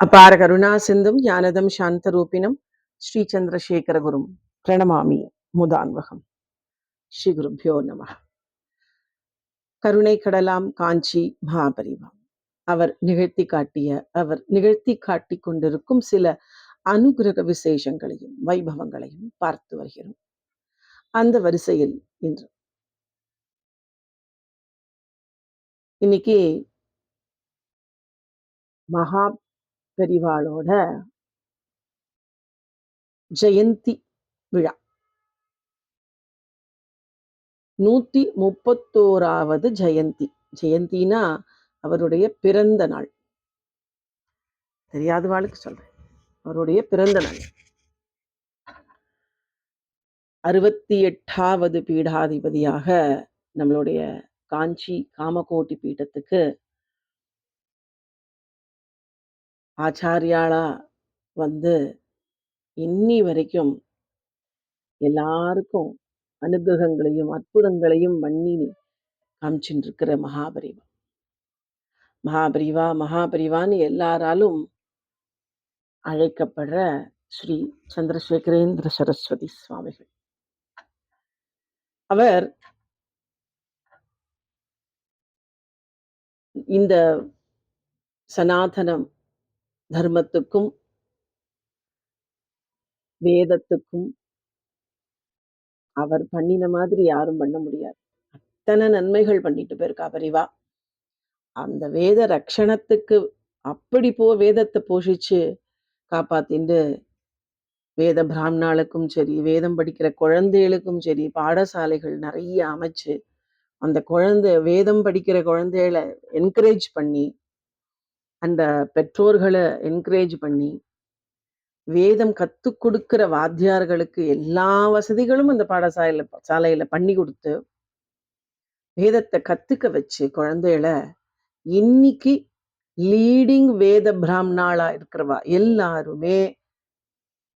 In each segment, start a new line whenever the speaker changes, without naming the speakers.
அபார கருணா சிந்தும் ஞானதம் சாந்த ரூபினம் ஸ்ரீ சந்திரசேகரகுரும் பிரணமாமி முதான்வகம். ஸ்ரீ குருப்பியோ நம கருணை கடலாம் காஞ்சி மகாபரிவம் அவர் நிகழ்த்தி காட்டிய அவர் நிகழ்த்தி காட்டிக் கொண்டிருக்கும் சில அனுகிரக விசேஷங்களையும் வைபவங்களையும் பார்த்து வருகிறோம். அந்த வரிசையில் இன்று. இன்னைக்கு மகா பெரிவாளோட ஜெயந்தி விழா. நூத்தி முப்பத்தோராவது ஜெயந்தி. ஜெயந்தினா அவருடைய பிறந்த நாள். தெரியாதவாளுக்கு சொல்றேன். அவருடைய பிறந்த நாள். அறுபத்தி எட்டாவது பீடாதிபதியாக நம்மளுடைய காஞ்சி காமகோட்டி பீட்டத்துக்கு ஆச்சாரியாளா வந்து இன்னி வரைக்கும் எல்லாருக்கும் அனுகிரகங்களையும் அற்புதங்களையும் பண்ணி காமிச்சுட்டு இருக்கிற மகாபரிவா. மகாபரிவா மகாபரிவான்னு எல்லாராலும் அழைக்கப்படுற ஸ்ரீ சந்திரசேகரேந்திர சரஸ்வதி சுவாமிகள். அவர் இந்த சனாதனம் தர்மத்துக்கும் வேதத்துக்கும் அவர் பண்ணின மாதிரி யாரும் பண்ண முடியாது. அத்தனை நன்மைகள் பண்ணிட்டு போயிருக்கா பரிவா. அந்த வேத ரக்ஷணத்துக்கு அப்படி போ வேதத்தை போஷிச்சு காப்பாத்திண்டு வேத பிராமணாளுக்கும் சரி வேதம் படிக்கிற குழந்தைகளுக்கும் சரி பாடசாலைகள் நிறைய அமைச்சு அந்த குழந்தை வேதம் படிக்கிற குழந்தைகளை என்கரேஜ் பண்ணி அந்த பெற்றோர்களை என்கரேஜ் பண்ணி வேதம் கத்து கொடுக்கிற வாத்தியார்களுக்கு எல்லா வசதிகளும் அந்த பாடசாலையில சாலையில பண்ணி கொடுத்து வேதத்தை கத்துக்க வச்சு குழந்தைகள இன்னைக்கு லீடிங் வேத பிராமணாளா இருக்கிறவா? எல்லாருமே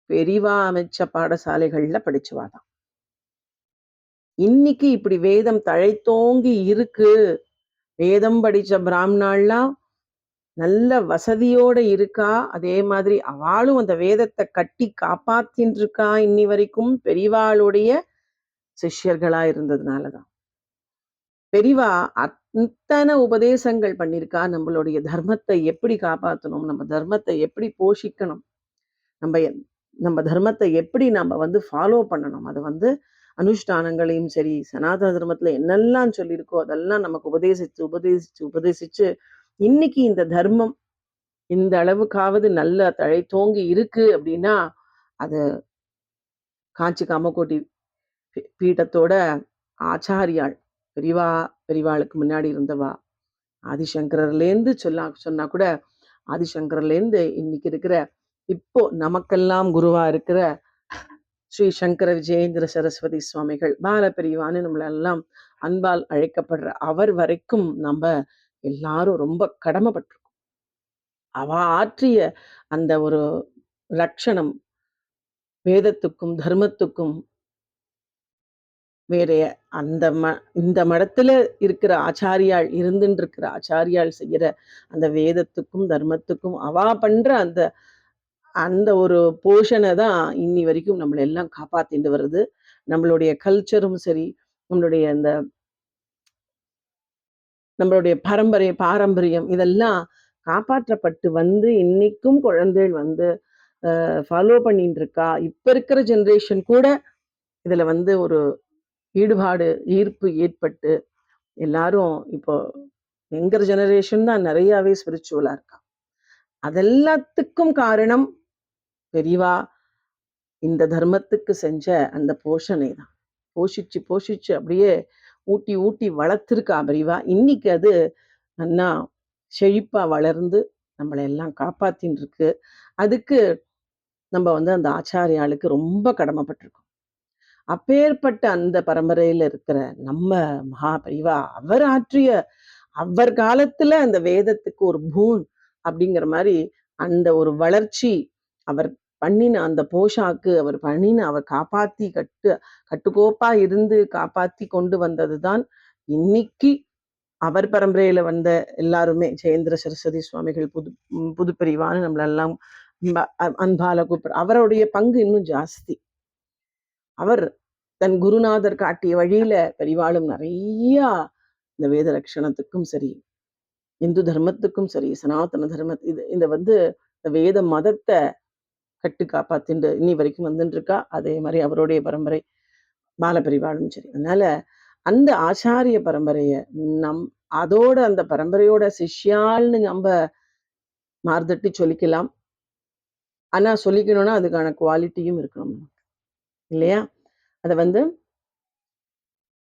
பெரிவா அமைச்ச பாடசாலைகள்ல படிச்சுவாதான் இன்னைக்கு இப்படி வேதம் தழைத்தோங்கி இருக்கு. வேதம் படிச்ச பிராமணாலாம் நல்ல வசதியோட இருக்கா? அதே மாதிரி அவளும் அந்த வேதத்தை கட்டி காப்பாத்தின்னு இருக்கா இன்னி வரைக்கும்? பெரிவாளுடைய சிஷ்யர்களா இருந்ததுனாலதான். பெரிவா அத்தனை உபதேசங்கள் பண்ணியிருக்கா. நம்மளுடைய தர்மத்தை எப்படி காப்பாற்றணும் நம்ம தர்மத்தை எப்படி போஷிக்கணும்? நம்ம நம்ம தர்மத்தை எப்படி நம்ம வந்து ஃபாலோ பண்ணணும்? அது வந்து அனுஷ்டானங்களையும் சரி சனாதன தர்மத்துல என்னெல்லாம் சொல்லியிருக்கோ அதெல்லாம் நமக்கு உபதேசிச்சு உபதேசிச்சு உபதேசிச்சு இன்னைக்கு இந்த தர்மம் இந்த அளவுக்காவது நல்ல தழை தோங்கி இருக்கு அப்படின்னா அது காஞ்சி காமக்கோட்டி பீட்டத்தோட ஆச்சாரியாள் பெரிவா பெரிவாளுக்கு முன்னாடி இருந்தவா ஆதிசங்கரர்லேருந்து சொல்ல சொன்னா கூட ஆதிசங்கர்லேருந்து இன்னைக்கு இருக்கிற இப்போ நமக்கெல்லாம் குருவா இருக்கிற ஸ்ரீ சங்கர விஜயேந்திர சரஸ்வதி சுவாமிகள் பால பெரியவான்னு நம்மளெல்லாம் அன்பால் அழைக்கப்படுற அவர் வரைக்கும் நம்ம எல்லாரும் ரொம்ப கடமைப்பட்டிருக்கும். அவ ஆற்றிய அந்த ஒரு லட்சணம் வேதத்துக்கும் தர்மத்துக்கும் வேற அந்த ம இந்த மடத்துல இருக்கிற ஆச்சாரியால் இருந்துட்டு இருக்கிற ஆச்சாரியாள் செய்யற அந்த வேதத்துக்கும் தர்மத்துக்கும் அவா பண்ற அந்த அந்த ஒரு போஷனை தான் இன்னி வரைக்கும் நம்மளை எல்லாம் காப்பாத்திட்டு வருது நம்மளுடைய கல்ச்சரும் சரி நம்மளுடைய அந்த நம்மளுடைய பரம்பரை பாரம்பரியம் இதெல்லாம் காப்பாற்றப்பட்டு வந்து இன்னைக்கும் குழந்தைகள் வந்து ஃபாலோ பண்ணிட்டு இருக்கா இப்ப இருக்கிற ஜென்ரேஷன் கூட இதுல வந்து ஒரு ஈடுபாடு ஈர்ப்பு ஏற்பட்டு எல்லாரும் இப்போ எங்கிற ஜெனரேஷன் தான் நிறையாவே ஸ்பிரிச்சுவலாக இருக்கா. அதெல்லாத்துக்கும் காரணம் பெரியவா இந்த தர்மத்துக்கு செஞ்ச அந்த போஷனை தான் போஷிச்சு போஷிச்சு அப்படியே ஊட்டி ஊட்டி வளர்த்துருக்கா பிரிவா. இன்னைக்கு அது நல்லா செழிப்பா வளர்ந்து நம்மளை எல்லாம் காப்பாத்தின்னு இருக்கு அதுக்கு நம்ம வந்து அந்த ஆச்சாரியாளுக்கு ரொம்ப கடமைப்பட்டிருக்கோம். அப்பேற்பட்ட அந்த பரம்பரையில இருக்கிற நம்ம மகாபரிவா அவர் ஆற்றிய அவர் காலத்துல அந்த வேதத்துக்கு ஒரு பூன் அப்படிங்கிற மாதிரி அந்த ஒரு வளர்ச்சி அவர் பண்ணின அந்த போஷாக்கு அவர் பண்ணின அவர் காப்பாத்தி கட்டு கட்டுக்கோப்பா இருந்து காப்பாத்தி கொண்டு வந்ததுதான் இன்னைக்கு அவர் பரம்பரையில வந்த எல்லாருமே ஜெயேந்திர சரஸ்வதி சுவாமிகள் புது புதுப்பிரிவான்னு நம்மளெல்லாம் அன்பால கூப்பிடுற அவருடைய பங்கு இன்னும் ஜாஸ்தி. அவர் தன் குருநாதர் காட்டிய வழியில பெரிவாளும் நிறைய இந்த வேத லட்சணத்துக்கும் சரி இந்து தர்மத்துக்கும் சரி சனாதன தர்ம இது இந்த வந்து இந்த வேத மதத்தை கட்டு காப்பாத்திண்டு இன்னி வரைக்கும் வந்துட்டுருக்கா அதே மாதிரி அவருடைய பரம்பரை பாலபெரிவாளும் சரி. அதனால அந்த ஆச்சாரிய பரம்பரையை நம் அதோட அந்த பரம்பரையோட சிஷ்யால்னு நம்ம மார்தட்டி சொல்லிக்கலாம். ஆனா சொல்லிக்கணும்னா அதுக்கான குவாலிட்டியும் இருக்கணும். இல்லையா? அதை வந்து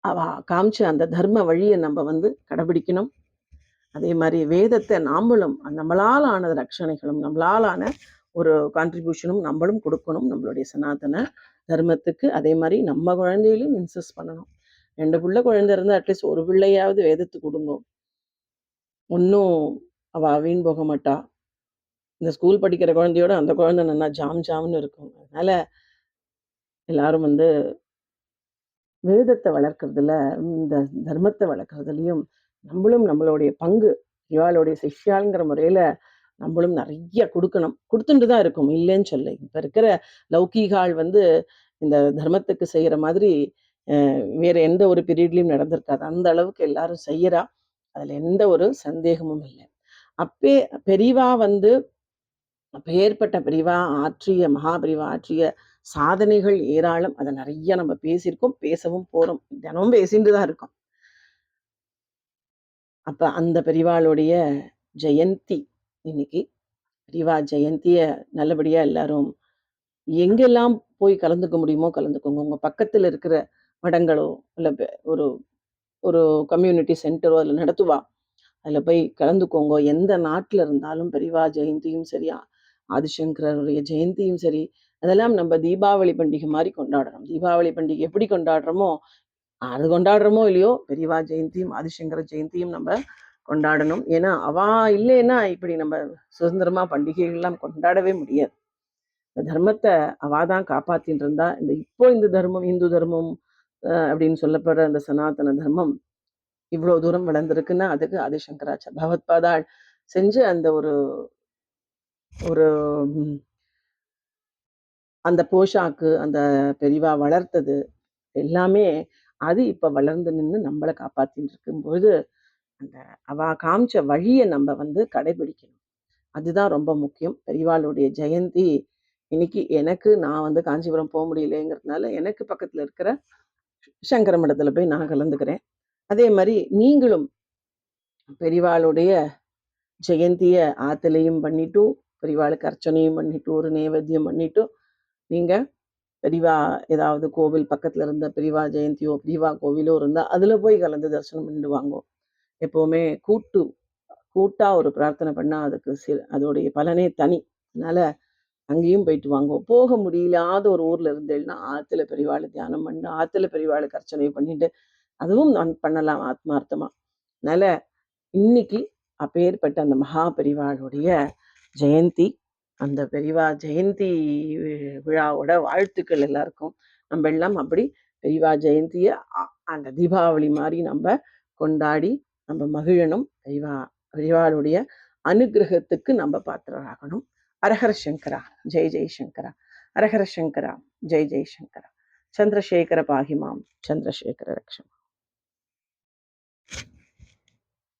அவ காமிச்ச அந்த தர்ம வழியை நம்ம வந்து கடைபிடிக்கணும். அதே மாதிரி வேதத்தை நாமளும் நம்மளால் ஆனது ரட்சணைகளும் நம்மளால் ஆன ஒரு கான்ட்ரிபியூஷனும் நம்மளும் கொடுக்கணும் நம்மளுடைய சனாதன தர்மத்துக்கு. அதே மாதிரி நம்ம குழந்தையிலும் இன்சிஸ்ட் பண்ணணும். ரெண்டு பிள்ளை குழந்தை இருந்தால் அட்லீஸ்ட் ஒரு பிள்ளையாவது வேதத்துக்கு கொடுங்க. ஒன்றும் அவ வீண் போக மாட்டா. இந்த ஸ்கூல் படிக்கிற குழந்தையோட அந்த குழந்தை நல்லா ஜாம் ஜாம்னு இருக்கும். அதனால எல்லாரும் வந்து வேதத்தை வளர்க்குறதுல இந்த தர்மத்தை வளர்க்குறதுலையும் நம்மளும் நம்மளுடைய பங்கு இவாளுடைய சிஷ்யாளுங்கிற முறையில் நம்மளும் நிறைய கொடுக்கணும். கொடுத்துட்டு தான் இருக்கும். இல்லைன்னு சொல்ல. இப்ப இருக்கிற லௌகீகால் வந்து இந்த தர்மத்துக்கு செய்யற மாதிரி அஹ், வேற எந்த ஒரு பீரியட்லயும் நடந்திருக்காது. அந்த அளவுக்கு எல்லாரும் செய்யறா. அதுல எந்த ஒரு சந்தேகமும் இல்லை. அப்பே பெரிவா வந்து பெயர்பட்ட பிரிவா ஆற்றிய மகாபிரிவா ஆற்றிய சாதனைகள் ஏராளம். அதை நிறைய நம்ம பேசியிருக்கோம். பேசவும் போறோம். தினமும் பேசிட்டு தான் இருக்கோம். அப்ப அந்த பெரிவாளுடைய ஜெயந்தி இன்னைக்கு ரிவா ஜெயந்திய நல்லபடியா எல்லாரும் எங்கெல்லாம் போய் கலந்துக்க முடியுமோ கலந்துக்கோங்க. உங்க பக்கத்துல இருக்கிற மடங்களோ இல்லை ஒரு ஒரு கம்யூனிட்டி சென்டரோ அதில் நடத்துவா அதில் போய் கலந்துக்கோங்க. எந்த நாட்டில் இருந்தாலும் பெரியவா ஜெயந்தியும் சரி ஆதிசங்கரருடைய ஜெயந்தியும் சரி அதெல்லாம் நம்ம தீபாவளி பண்டிகை மாதிரி கொண்டாடுறோம். தீபாவளி பண்டிகை எப்படி கொண்டாடுறோமோ அது கொண்டாடுறோமோ இல்லையோ பெரியவா ஜெயந்தியும் ஆதிசங்கர ஜெயந்தியும் நம்ம கொண்டாடணும். ஏன்னா அவா இல்லைன்னா இப்படி நம்ம சுதந்திரமா பண்டிகைகள்லாம் கொண்டாடவே முடியாது. இந்த தர்மத்தை அவா தான் காப்பாத்தின்னு இருந்தா இந்த இப்போ இந்த தர்மம் இந்து தர்மம் அஹ், அப்படின்னு சொல்லப்படுற அந்த சனாதன தர்மம் இவ்வளவு தூரம் வளர்ந்துருக்குன்னா அதுக்கு ஆதிசங்கராச்சார் பகவத்பாதாள் செஞ்சு அந்த ஒரு ஒரு அந்த போஷாக்கு அந்த பெரிவா வளர்த்தது எல்லாமே அது இப்ப வளர்ந்து நின்று நம்மளை காப்பாத்தின்னு இருக்கும்போது அந்த அவ காமிச்ச வழியை நம்ம வந்து கடைபிடிக்கணும். அதுதான் ரொம்ப முக்கியம். பெரியவாளுடைய ஜெயந்தி இன்னைக்கு எனக்கு நான் வந்து காஞ்சிபுரம் போக முடியலைங்கிறதுனால எனக்கு பக்கத்தில் இருக்கிற சங்கர மடத்துல போய் நான் கலந்துக்கிறேன். அதே மாதிரி நீங்களும் பெரியவாளுடைய ஜெயந்தியை ஆத்துலையும் பண்ணிட்டு பெரியவாளுக்கு அர்ச்சனையும் பண்ணிட்டு ஒரு நைவேத்தியம் பண்ணிட்டு நீங்கள் பெரியவா ஏதாவது கோவில் பக்கத்துல இருந்த பெரியவா ஜெயந்தியோ பெரியவா கோவிலோ இருந்தால் அதில் போய் கலந்து தரிசனம் பண்ணிட்டு வாங்கோ. எப்போவுமே கூட்டு கூட்டா ஒரு பிரார்த்தனை பண்ணா அதுக்கு சில அதோடைய பலனே தனி. அதனால அங்கேயும் போயிட்டு வாங்குவோம். போக முடியலாத ஒரு ஊர்ல இருந்தேன்னா ஆற்றுல பெரியவாளை தியானம் பண்ணி ஆற்றுல பெரியவாளுக்கு அர்ச்சனை பண்ணிட்டு அதுவும் நான் பண்ணலாம் ஆத்மார்த்தமா. அதனால இன்னைக்கு அப்பேற்பட்ட அந்த மகா பெரிவாளுடைய ஜெயந்தி அந்த பெரிவா ஜெயந்தி வி- விழாவோட வாழ்த்துக்கள் எல்லாருக்கும். நம்ம எல்லாம் அப்படி பெரிவா ஜெயந்தியை அ- அந்த தீபாவளி மாதிரி நம்ம கொண்டாடி நம்ம மகிழணும் பெரிவா பெரிவாளுடைய அனுகிரகத்துக்கு நம்ம பாத்திரராகணும். அரஹர சங்கரா ஜெய் ஜெய் சங்கரா. அரஹர சங்கரா ஜெய் ஜெய் சங்கரா. சந்திரசேகர பாகிமாம் சந்திரசேகர ரக்ஷம்